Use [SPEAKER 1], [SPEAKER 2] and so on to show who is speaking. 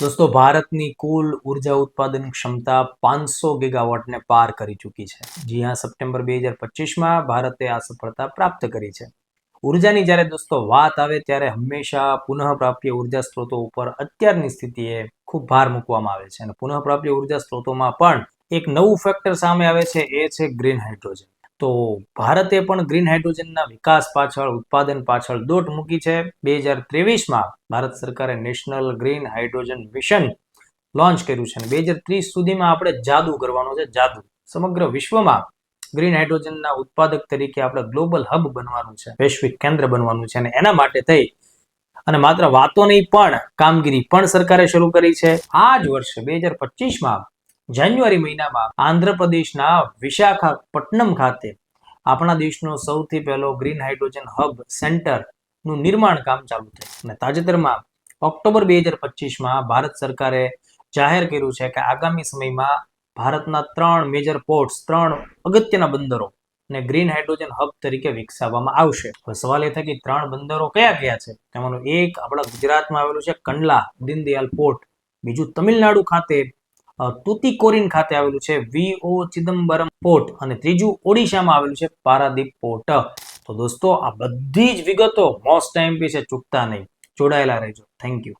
[SPEAKER 1] દોસ્તો, ભારતની કુલ ઊર્જા ઉત્પાદન ક્ષમતા પાંચસો ગીગાવોટને પાર કરી ચૂકી છે. જી હા, સપ્ટેમ્બર બે હજાર પચીસમાં ભારતે આ સફળતા પ્રાપ્ત કરી છે. ઉર્જાની જ્યારે દોસ્તો વાત આવે ત્યારે હંમેશા પુનઃપ્રાપ્ય ઊર્જા સ્ત્રોતો ઉપર અત્યારની સ્થિતિએ ખૂબ ભાર મૂકવામાં આવે છે. અને પુનઃપ્રાપ્ય ઊર્જા સ્ત્રોતોમાં પણ એક નવું ફેક્ટર સામે આવે છે, એ છે ગ્રીન હાઇડ્રોજન તો ભારતે પણ ગ્રીન હાઇડ્રોજનના વિકાસ પાછળ, ઉત્પાદન પાછળ દોટ મૂકી છે. બે હજાર ત્રેવીસમાં ભારત સરકારે national green hydrogen mission launch કર્યું છે અને બે હજાર ત્રીસ સુધીમાં આપણે જાદુ કરવાનો છે, જાદુ. સમગ્ર વિશ્વમાં ગ્રીન હાઇડ્રોજનના ઉત્પાદક તરીકે આપણે ગ્લોબલ હબ બનવાનું છે, વૈશ્વિક કેન્દ્ર બનવાનું છે અને એના માટે થઈ અને માત્ર વાતો નહીં પણ કામગીરી પણ સરકારે શરૂ કરી છે. આ જ વર્ષે બે હજાર પચીસમાં જાન્યુઆરી મહિનામાં આંધ્રપ્રદેશના વિશાખાપટ્ટનમ ખાતે આપણા દેશનો સૌથી પહેલો ગ્રીન હાઇડ્રોજન હબ સેન્ટરનું નિર્માણ કામ ચાલુ થશે અને તાજેતરમાં ઓક્ટોબર બે હજાર પચીસમાં ભારત સરકારે જાહેર કર્યું છે કે આગામી સમયમાં ભારતના ત્રણ મેજર પોર્ટ્સ ત્રણ અગત્યના બંદરો ને ગ્રીન હાઇડ્રોજન હબ તરીકે વિકસાવવામાં આવશે. સવાલ એ થાય કે ત્રણ બંદરો કયા કયા છે? તેમાંનું એક આપણા ગુજરાતમાં આવેલું છે કંડલા, દીનદયાલ પોર્ટ, બીજું તમિલનાડુ ખાતે તુતિકોરિન ખાતે આવેલું છે વીઓ ચિદમ્બરમ પોર્ટ અને ત્રીજું ઓડિશામાં આવેલું છે, પારાદીપ પોર્ટ. તો દોસ્તો, આ બધી જ વિગતો મોસ્ટ ટાઈમ પી છે, ચૂકતા નહીં. જોડાયેલા રહેજો. Thank you